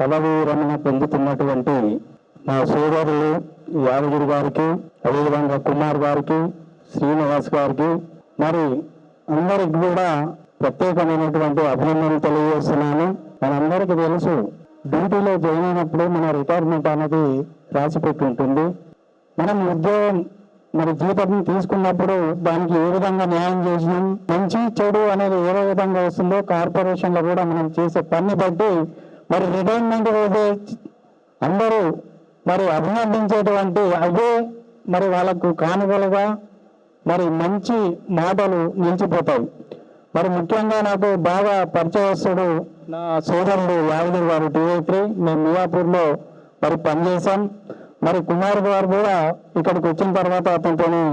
పదవి విరమణ పొందుతున్నటువంటి మా సోదరులు యాదగిరి గారికి అదేవిధంగా కుమార్ గారికి శ్రీనివాస్ గారికి మరి అందరికి కూడా ప్రత్యేకమైనటువంటి అభినందనలు తెలియజేస్తున్నాను. మనందరికీ తెలుసు డ్యూటీలో జాయిన్ అయినప్పుడు మన రిటైర్మెంట్ అనేది రాసిపెట్టి ఉంటుంది మనం ఉద్యోగం మరి జీతం తీసుకున్నప్పుడు దానికి ఏ విధంగా న్యాయం చేసినాం మంచి చెడు అనేది ఏ విధంగా వస్తుందో కార్పొరేషన్లో కూడా మనం చేసే పని బట్టి మరి రిటైర్మెంట్ అయితే అందరూ మరి అభినందించేటువంటి అదే మరి వాళ్ళకు కానుకలుగా మరి మంచి మాటలు నిలిచిపోతాయి. మరి ముఖ్యంగా నాకు బాగా పరిచయస్తుడు నా సోదరుడు యాదగిరి గారు టీవీ మేము మియాపూర్లో మరి పనిచేశాం. మరి కుమార్ గారు కూడా ఇక్కడికి వచ్చిన తర్వాత అతనితోని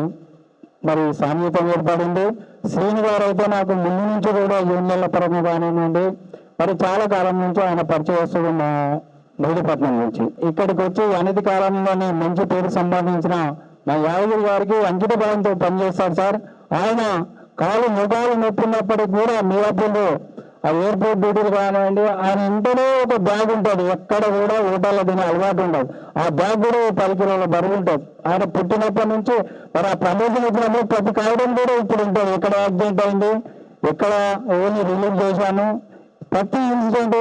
మరి సాన్నిహిత్యం ఏర్పడింది. శ్రీని గారు అయితే నాకు ముందు నుంచి కూడా యూనియన్ల పరంగా కానివ్వండి మరి చాలా కాలం నుంచి ఆయన పరిచయస్తుడు మా మెహిదీపట్నం నుంచి. ఇక్కడికి వచ్చి అనతి కాలంలోనే మంచి పేరు సంపాదించిన మా యాదగిరి గారికి అంకిత భావంతో పనిచేస్తారు సార్. ఆయన కాలు ముఖాలు నొప్పినప్పటికీ కూడా మీరాపూర్లో ఆ ఎయిర్పోర్ట్ డ్యూటీలు కానివ్వండి ఆయన ఇంటనే ఒక బ్యాగ్ ఉంటుంది. ఎక్కడ కూడా హోటల్లో తినే అలవాటు ఉండదు. ఆ బ్యాగ్ కూడా పది కిలోల బరువు ఉంటుంది. ఆయన పుట్టినప్పటి నుంచి మరి ఆ ప్రమోషన్ ఇచ్చినప్పుడు ప్రతి కాయడం కూడా ఇప్పుడు ఉంటుంది. ఎక్కడ యాక్సిడెంట్ అయింది ఎక్కడ ఓన్లీ రిలీజ్ చేశాను ప్రతి ఇన్సిడెంట్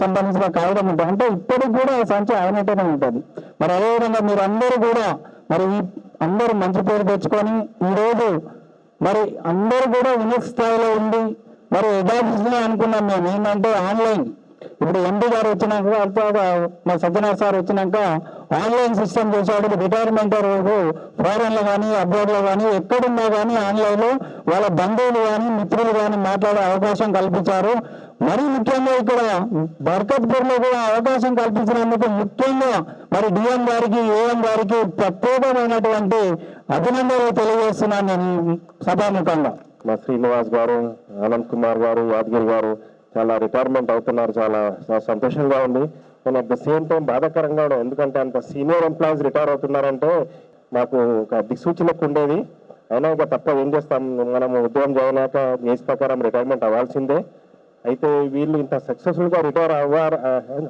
సంబంధించిన కాగితం ఉంటుంది. అంటే ఇప్పటికి కూడా ఆ సంచి ఆయనతోనే ఉంటుంది. మరి అదేవిధంగా మీరు అందరూ కూడా మరి అందరూ మంచి పేరు తెచ్చుకొని ఈరోజు మరి అందరూ కూడా ఉన్నత స్థాయిలో ఉండి మరి యథాభిష్గా అనుకున్నాం మేము. ఏంటంటే ఆన్లైన్. ఇప్పుడు ఎంపీ గారు వచ్చినాక తర్వాత మా సత్యనారాయణ సార్ వచ్చినాక ఆన్లైన్ సిస్టమ్ చేశాడు రిటైర్మెంట్ వరకు ఫారెన్లో కానీ అబ్రాడ్లో కానీ ఎక్కడున్నా కానీ ఆన్లైన్లో వాళ్ళ బంధువులు కానీ మిత్రులు కానీ మాట్లాడే అవకాశం కల్పించారు. మరీ ముఖ్యంగా ఇక్కడ బర్కత్పూర్లో కూడా అవకాశం కల్పించినందుకు ముఖ్యంగా మరి డిఎం గారికి ఏఎం గారికి ప్రత్యేకమైనటువంటి అభినందనలు తెలియజేస్తున్నాను నేను సభాముఖంగా మా శ్రీనివాస్ గారు అనంత్ కుమార్ గారు యాదగిరి గారు చాలా రిటైర్మెంట్ అవుతున్నారు చాలా సంతోషంగా ఉంది. కానీ అట్ ద సేమ్ టైం బాధాకరంగా ఎందుకంటే అంత సీనియర్ ఎంప్లాయీస్ రిటైర్ అవుతున్నారంటే మాకు ఒక దిక్సూచనకు ఉండేది. అయినా ఇక తప్ప ఏం చేస్తాం? మనం ఉద్యోగం చేయనాక ఏజ్ ప్రకారం రిటైర్మెంట్ అవ్వాల్సిందే. అయితే వీళ్ళు ఇంత సక్సెస్ఫుల్గా రిటైర్ అవ్వారు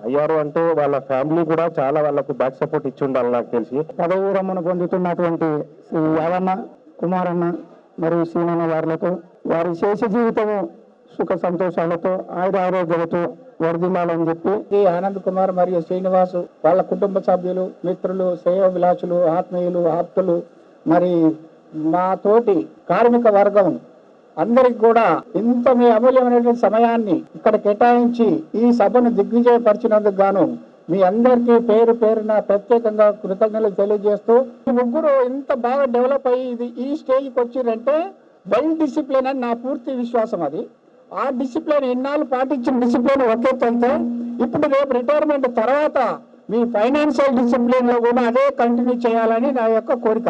అయ్యారు అంటే వాళ్ళ ఫ్యామిలీ కూడా చాలా వాళ్ళకు బ్యాక్ సపోర్ట్ ఇచ్చి ఉండాలి నాకు తెలిసి. పదవి విరమణ పొందుతున్నటువంటి శ్రీ యావన్న కుమారన్న మరియు శ్రీనన్న వారులతో వారి శేష జీవితము సుఖ సంతోషాలతో ఆయుర ఆరోగ్యాలతో వర్ధిల్లాలని చెప్పి శ్రీ ఆనంద్ కుమార్ మరియు శ్రీనివాసు వాళ్ళ కుటుంబ సభ్యులు మిత్రులు శ్రేయోభిలాషులు ఆత్మీయులు ఆప్తులు మరి మా తోటి కార్మిక వర్గం అందరికి కూడా ఇంత మీ అమూల్యమైనటువంటి సమయాన్ని ఇక్కడ కేటాయించి ఈ సభను దిగ్విజయపరిచినందుకు గాను మీ అందరికీ పేరు పేరున ప్రత్యేకంగా కృతజ్ఞతలు తెలియజేస్తూ ముగ్గురు ఇంత బాగా డెవలప్ అయ్యి ఇది ఈ స్టేజ్కి వచ్చిరంటే వెల్ డిసిప్లిన్ అని నా పూర్తి విశ్వాసం అది. ఆ డిసిప్లిన్ ఎన్నాళ్ళు పాటించిన డిసిప్లిన్ ఒకెత్తంతే ఇప్పుడు రేపు రిటైర్మెంట్ తర్వాత మీ ఫైనాన్షియల్ డిసిప్లిన్లో కూడా అదే కంటిన్యూ చేయాలని నా యొక్క కోరిక.